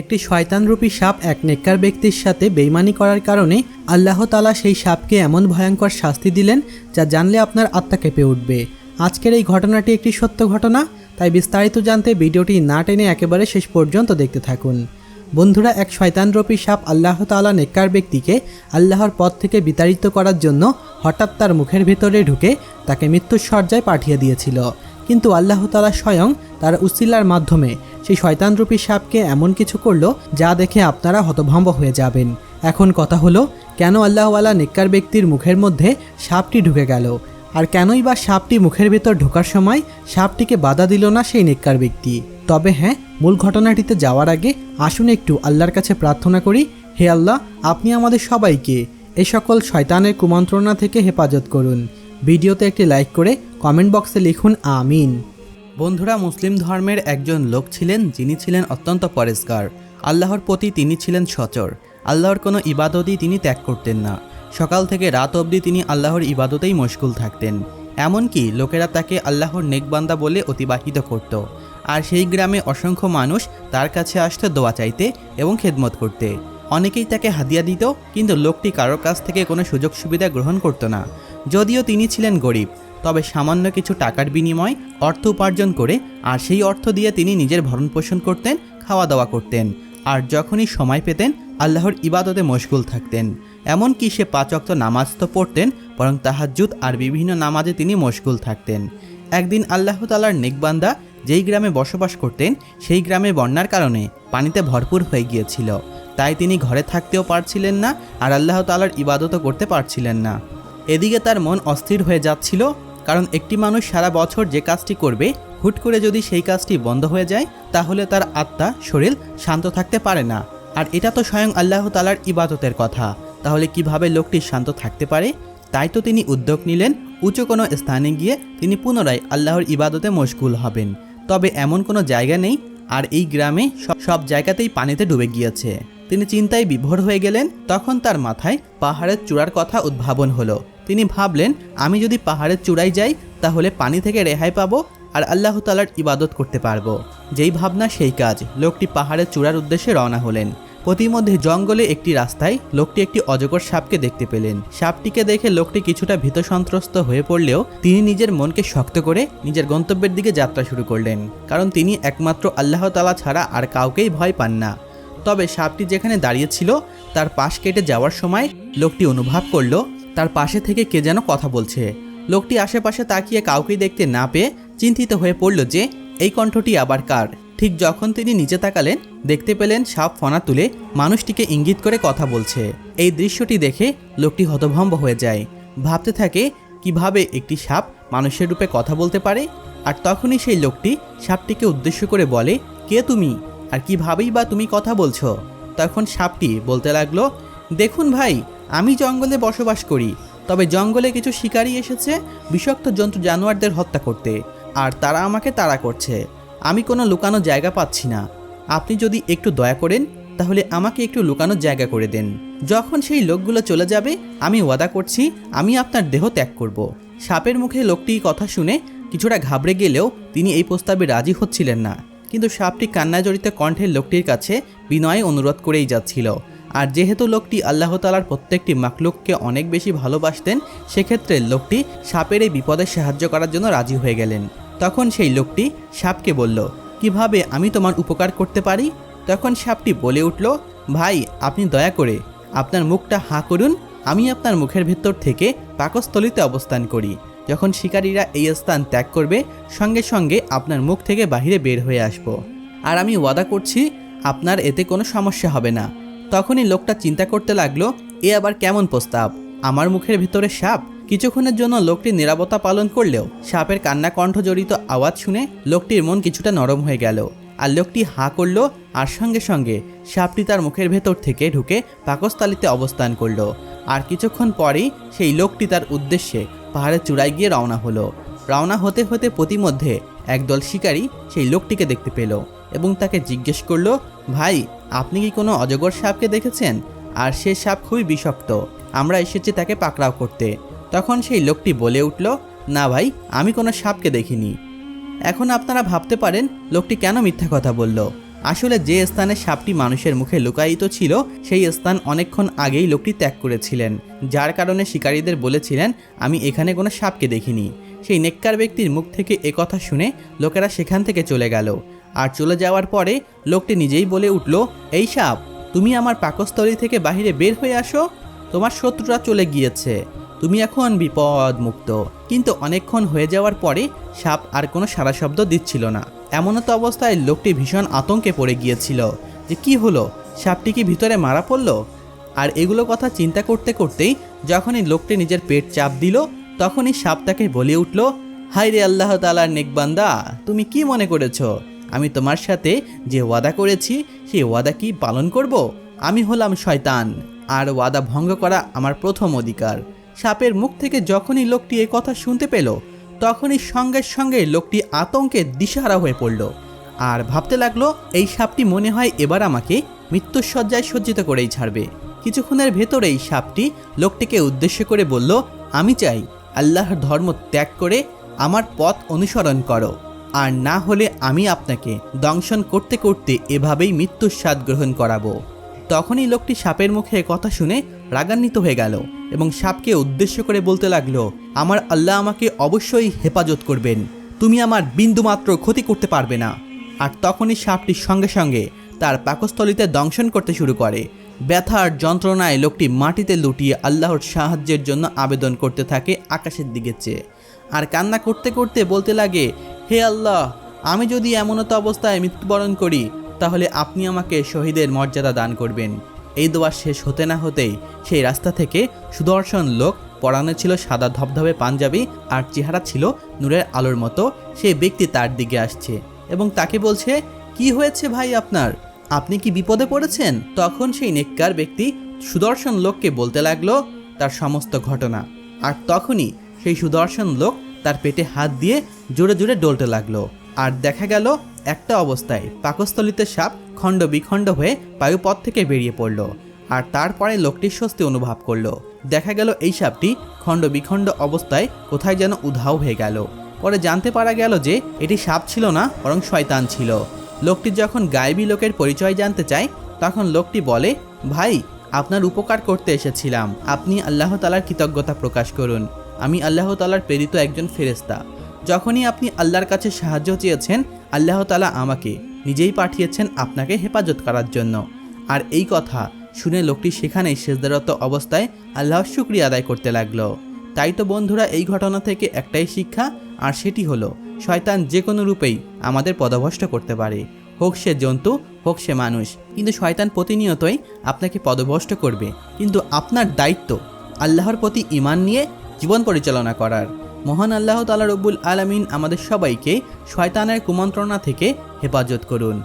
একটি শয়তানরূপী সাপ এক নেককার ব্যক্তির সাথে বেইমানি করার কারণে আল্লাহ তালা সেই সাপকে এমন ভয়ঙ্কর শাস্তি দিলেন যা জানলে আপনার আত্মা কেঁপে উঠবে। আজকের এই ঘটনাটি একটি সত্য ঘটনা, তাই বিস্তারিত জানতে ভিডিওটি না টেনে একেবারে শেষ পর্যন্ত দেখতে থাকুন। বন্ধুরা, এক শয়তানরূপী সাপ আল্লাহ তাআলা নেককার ব্যক্তিকে আল্লাহর পথ থেকে বিতাড়িত করার জন্য হঠাৎ তার মুখের ভেতরে ঢুকে তাকে মৃত্যুর সজ্জায় পাঠিয়ে দিয়েছিল। কিন্তু আল্লাহ তাআলা স্বয়ং তার উসিলার মাধ্যমে সেই শয়তানরূপী সাপকে এমন কিছু করল যা দেখে আপনারা হতভম্ব হয়ে যাবেন। এখন কথা হলো, কেন আল্লাহওয়ালা নেককার ব্যক্তির মুখের মধ্যে সাপটি ঢুকে গেল? আর কেনই বা সাপটি মুখের ভেতর ঢোকার সময় সাপটিকে বাধা দিল না সেই নেককার ব্যক্তি? তবে হ্যাঁ মূল ঘটনাটিতে যাওয়ার আগে আসুন একটু আল্লাহর কাছে প্রার্থনা করি, হে আল্লাহ, আপনি আমাদের সবাইকে এ সকল শয়তানের কুমন্ত্রণা থেকে হেফাজত করুন। ভিডিওতে একটি লাইক করে কমেন্ট বক্সে লিখুন আমিন। বন্ধুরা, মুসলিম ধর্মের একজন লোক ছিলেন যিনি ছিলেন অত্যন্ত পরেশগার। আল্লাহর প্রতি তিনি ছিলেন সচর। আল্লাহর কোনো ইবাদতই তিনি ত্যাগ করতেন না। সকাল থেকে রাত অবধি তিনি আল্লাহর ইবাদতেই মশগুল থাকতেন। এমনকি লোকেরা তাকে আল্লাহর নেকবান্দা বলে অতিবাহিত করত। আর সেই গ্রামে অসংখ্য মানুষ তার কাছে আসতো দোয়া চাইতে এবং খেদমত করতে। অনেকেই তাকে হাদিয়া দিত, কিন্তু লোকটি কারোর কাছ থেকে কোনো সুযোগ সুবিধা গ্রহণ করত না। যদিও তিনি ছিলেন গরিব, তবে সামান্য কিছু টাকার বিনিময় অর্থ উপার্জন করে আর সেই অর্থ দিয়ে তিনি নিজের ভরণ পোষণ করতেন খাওয়া দাওয়া করতেন। আর যখনই সময় পেতেন, আল্লাহর ইবাদতে মশগুল থাকতেন। এমনকি সে পাঁচ অক্ত নামাজ তো পড়তেন, বরং তাহাজ্জুদ আর বিভিন্ন নামাজে তিনি মশগুল থাকতেন। একদিন আল্লাহ তালার নেকবান্দা যেই গ্রামে বসবাস করতেন, সেই গ্রামে বন্যার কারণে পানিতে ভরপুর হয়ে গিয়েছিল। তাই তিনি ঘরে থাকতেও পারছিলেন না আর আল্লাহ তালার ইবাদতও করতে পারছিলেন না। এদিকে তার মন অস্থির হয়ে যাচ্ছিল, কারণ একটি মানুষ সারা বছর যে কাজটি করবে, হুট করে যদি সেই কাজটি বন্ধ হয়ে যায়, তাহলে তার আত্মা, শরীর শান্ত থাকতে পারে না। আর এটা তো স্বয়ং আল্লাহ তালার ইবাদতের কথা। তাহলে কীভাবে লোকটি শান্ত থাকতে পারে? তাই তো তিনি উদ্যোগ নিলেন, উঁচু কোনো স্থানে গিয়ে তিনি পুনরায় আল্লাহর ইবাদতে মশগুল হবেন। তবে এমন কোনো জায়গা নেই, আর এই গ্রামে সব জায়গাতেই পানিতে ডুবে গিয়েছে। তিনি চিন্তায় বিভোর হয়ে গেলেন, তখন তার মাথায় পাহাড়ের চূড়ার কথা উদ্ভাবন হলো। তিনি ভাবলেন, আমি যদি পাহাড়ের চূড়ায় যাই, তাহলে পানি থেকে রেহাই পাবো আর আল্লাহ তালার ইবাদত করতে পারব। যেই ভাবনা সেই কাজ। লোকটি পাহাড়ের চূড়ার উদ্দেশ্যে রওনা হলেন। প্রতিমধ্যে জঙ্গলে একটি রাস্তায় লোকটি একটি অজগর সাপকে দেখতে পেলেন। সাপটিকে দেখে লোকটি কিছুটা ভীত সন্ত্রস্ত হয়ে পড়লেও তিনি নিজের মনকে শক্ত করে নিজের গন্তব্যের দিকে যাত্রা শুরু করলেন, কারণ তিনি একমাত্র আল্লাহ তালা ছাড়া আর কাউকেই ভয় পান না। তবে সাপটি যেখানে দাঁড়িয়েছিল তার পাশ কেটে যাওয়ার সময় লোকটি অনুভব করল তার পাশে থেকে কে যেন কথা বলছে। লোকটি আশেপাশে তাকিয়ে কাউকে দেখতে না পেয়ে চিন্তিত হয়ে পড়ল যে, এই কণ্ঠটি আবার কার? ঠিক যখন তিনি নিচে তাকালেন, দেখতে পেলেন সাপ ফনা তুলে মানুষটিকে ইঙ্গিত করে কথা বলছে। এই দৃশ্যটি দেখে লোকটি হতভম্ব হয়ে যায়। ভাবতে থাকে, কীভাবে একটি সাপ মানুষের রূপে কথা বলতে পারে? আর তখনই সেই লোকটি সাপটিকে উদ্দেশ্য করে বলে, কে তুমি? আর কিভাবেই বা তুমি কথা বলছো? তখন সাপটি বলতে লাগল, দেখুন ভাই আমি জঙ্গলে বসবাস করি, তবে জঙ্গলে কিছু শিকারী এসেছে, বিষাক্ত জন্তু জানোয়ারদের হত্যা করতে, আর তারা আমাকে তাড়া করছে। আমি কোনো লুকানো জায়গা পাচ্ছি না। আপনি যদি একটু দয়া করেন, তাহলে আমাকে একটু লুকানোর জায়গা করে দেন। যখন সেই লোকগুলো চলে যাবে, আমি ওয়াদা করছি, আমি আপনার দেহ ত্যাগ করব। সাপের মুখে লোকটি কথা শুনে কিছুটা ঘাবড়ে গেলেও তিনি এই প্রস্তাবে রাজি হচ্ছিলেন না। কিন্তু সাপটি কান্না জড়িত কণ্ঠের লোকটির কাছে বিনয়ে অনুরোধ করেই যাচ্ছিল। আর যেহেতু লোকটি আল্লাহ তালার প্রত্যেকটি মাকলুককে অনেক বেশি ভালোবাসতেন, সেক্ষেত্রে লোকটি সাপের এই বিপদে সাহায্য করার জন্য রাজি হয়ে গেলেন। তখন সেই লোকটি সাপকে বলল, কীভাবে আমি তোমার উপকার করতে পারি? তখন সাপটি বলে উঠল, ভাই, আপনি দয়া করে আপনার মুখটা হাঁ করুন, আমি আপনার মুখের ভেতর থেকে পাকস্থলিতে অবস্থান করি। যখন শিকারীরা এই স্থান ত্যাগ করবে, সঙ্গে সঙ্গে আপনার মুখ থেকে বাহিরে বের হয়ে আসব। আর আমি ওয়াদা করছি, আপনার এতে কোনো সমস্যা হবে না। তখনই লোকটা চিন্তা করতে লাগল, এ আবার কেমন প্রস্তাব? আমার মুখের ভিতরে সাপ? কিছুক্ষণের জন্য লোকটি নিরাপত্তা পালন করলেও সাপের কান্না কণ্ঠ জড়িত আওয়াজ শুনে লোকটির মন কিছুটা নরম হয়ে গেল আর লোকটি হাঁ করল আর সঙ্গে সঙ্গে সাপটি তার মুখের ভেতর থেকে ঢুকে পাকস্থালিতে অবস্থান করল আর কিছুক্ষণ পরেই সেই লোকটি তার উদ্দেশ্যে পাহাড়ের চূড়ায় গিয়ে রওনা হলো। রওনা হতে হতে প্রতিমধ্যে একদল শিকারী সেই লোকটিকে দেখতে পেল এবং তাকে জিজ্ঞেস করল, ভাই, আপনি কি কোনো অজগর সাপকে দেখেছেন? আর সে সাপ খুবই বিষাক্ত। আমরা এসেছি তাকে পাকড়াও করতে। তখন সেই লোকটি বলে উঠল, না ভাই, আমি কোনো সাপকে দেখিনি। এখন আপনারা ভাবতে পারেন, লোকটি কেন মিথ্যা কথা বলল। আসলে যে স্থানে সাপটি মানুষের মুখে লুকায়িত ছিল, সেই স্থান অনেকক্ষণ আগেই লোকটি ত্যাগ করেছিলেন। যার কারণে শিকারীদের বলেছিলেন, আমি এখানে কোনো সাপকে দেখিনি। সেই নেককার ব্যক্তির মুখ থেকে কথা শুনে লোকেরা সেখান থেকে চলে গেল। আর চলে যাওয়ার পরে লোকটি নিজেই বলে উঠল, এই সাপ, তুমি আমার পাকস্থলী থেকে বাইরে বের হয়ে আসো। তোমার শত্রুরা চলে গিয়েছে। তুমি এখন বিপদ মুক্ত কিন্তু অনেকক্ষণ হয়ে যাওয়ার পরে সাপ আর কোনো সারা শব্দ দিচ্ছিল না। এমনত অবস্থায় লোকটি ভীষণ আতঙ্কে পড়ে গিয়েছিল যে কি হলো? সাপটি কি ভিতরে মারা পড়ল? আর এগুলো কথা চিন্তা করতে করতেই যখনই লোকটি নিজের পেট চাপ দিল তখনই সাপ তাকে বলে উঠল হাই রে আল্লাহ তালার নেকবান্দা তুমি কি মনে করেছ? আমি তোমার সাথে যে ওয়াদা করেছি, সেই ওয়াদা কি পালন করব? আমি হলাম শয়তান, আর ওয়াদা ভঙ্গ করা আমার প্রথম অধিকার। সাপের মুখ থেকে যখনই লোকটি এ কথা শুনতে পেল, তখনই সঙ্গে সঙ্গে লোকটি আতঙ্কে দিশাহারা হয়ে পড়ল, আর ভাবতে লাগল, এই সাপটি মনে হয় এবার আমাকে মৃত্যুর শয্যায় সজ্জিত করেই ছাড়বে। কিছুক্ষণের ভেতরেই সাপটি লোকটিকে উদ্দেশ্য করে বলল, আমি চাই আল্লাহর ধর্ম ত্যাগ করে আমার পথ অনুসরণ করো, আর না হলে আমি আপনাকে দংশন করতে করতে এভাবেই মৃত্যুর স্বাদ গ্রহণ করাবো। তখনই লোকটি সাপের মুখে কথা শুনে রাগান্বিত হয়ে গেল এবং সাপকে উদ্দেশ্য করে বলতে লাগল, আমার আল্লাহ আমাকে অবশ্যই হেফাজত করবেন, তুমি আমার বিন্দুমাত্র ক্ষতি করতে পারবে না। আর তখনই সাপটি সঙ্গে সঙ্গে তার পাকস্থলিতে দংশন করতে শুরু করে ব্যথার যন্ত্রণায় লোকটি মাটিতে লুটিয়ে আল্লাহর সাহায্যের জন্য আবেদন করতে থাকে আকাশের দিকে চেয়ে। আর কান্না করতে করতে বলতে লাগে, হে আল্লাহ, আমি যদি এমনত অবস্থায় মৃত্যুবরণ করি, তাহলে আপনি আমাকে শহীদের মর্যাদা দান করবেন। এই দোয়া শেষ হতে না হতেই সেই রাস্তা থেকে সুদর্শন লোক পরানো ছিল সাদা ধবধবে পাঞ্জাবি আর চেহারা ছিল নূরের আলোর মতো। সেই ব্যক্তি তার দিকে আসছে এবং তাকে বলছে, কি হয়েছে ভাই আপনার? আপনি কি বিপদে পড়েছেন? তখন সেই নেককার ব্যক্তি সুদর্শন লোককে বলতে লাগল তার সমস্ত ঘটনা। আর তখনই সেই সুদর্শন লোক তার পেটে হাত দিয়ে জোরে জোরে ডলতে লাগল। আর দেখা গেল একটা অবস্থায় পাকস্থলিতে সাপ খণ্ড বিখণ্ড হয়ে বায়ুপথ থেকে বেরিয়ে পড়ল। আর তারপরে লোকটি স্বস্তি অনুভব করল। দেখা গেল এই সাপটি খণ্ড বিখণ্ড অবস্থায় কোথায় যেন উধাও হয়ে গেল। পরে জানতে পারা গেল যে এটি সাপ ছিল না, বরং শয়তান ছিল। লোকটি যখন গায়েবী লোকের পরিচয় জানতে চায়, তখন লোকটি বলে, ভাই, আপনার উপকার করতে এসেছিলাম। আপনি আল্লাহ তালার কৃতজ্ঞতা প্রকাশ করুন। আমি আল্লাহ তালার প্রেরিত একজন ফেরেস্তা যখনই আপনি আল্লাহর কাছে সাহায্য চেয়েছেন, আল্লাহ তালা আমাকে, নিজেই পাঠিয়েছেন আপনাকে হেফাজত করার জন্য। আর এই কথা শুনে লোকটি সেখানেই সেজদারত অবস্থায় আল্লাহর শুক্রিয়া আদায় করতে লাগল। তাই তো বন্ধুরা, এই ঘটনা থেকে একটাই শিক্ষা, আর সেটি হলো শয়তান যে কোনো রূপেই আমাদের পদভষ্ট করতে পারে। হোক সে জন্তু, হোক সে মানুষ, কিন্তু শয়তান প্রতিনিয়তই আপনাকে পদভষ্ট করবে। কিন্তু আপনার দায়িত্ব আল্লাহর প্রতি ইমান নিয়ে জীবন পরিচালনা করার। মহান আল্লাহ তালা রব্বুল আলমিন আমাদের সবাইকে শয়তানের কুমন্ত্রণা থেকে হেফাজত করুন।